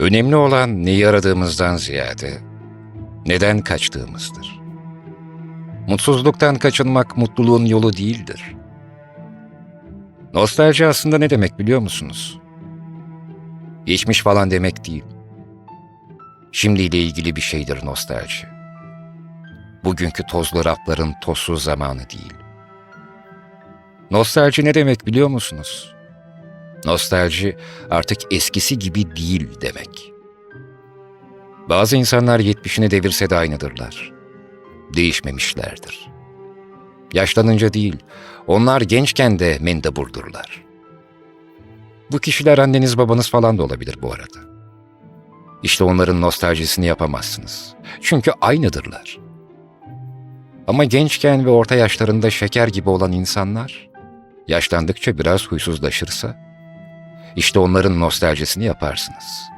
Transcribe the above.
Önemli olan neyi aradığımızdan ziyade neden kaçtığımızdır. Mutsuzluktan kaçınmak mutluluğun yolu değildir. Nostalji aslında ne demek biliyor musunuz? Geçmiş falan demek değil. Şimdiyle ilgili bir şeydir nostalji. Bugünkü tozlu rafların tozsuz zamanı değil. Nostalji ne demek biliyor musunuz? Nostalji artık eskisi gibi değil demek. Bazı insanlar yetmişini devirse de aynıdırlar. Değişmemişlerdir. Yaşlanınca değil, onlar gençken de mendeburdurlar. Bu kişiler anneniz babanız falan da olabilir bu arada. İşte onların nostaljisini yapamazsınız. Çünkü aynıdırlar. Ama gençken ve orta yaşlarında şeker gibi olan insanlar, yaşlandıkça biraz huysuzlaşırsa, işte onların nostaljisini yaparsınız.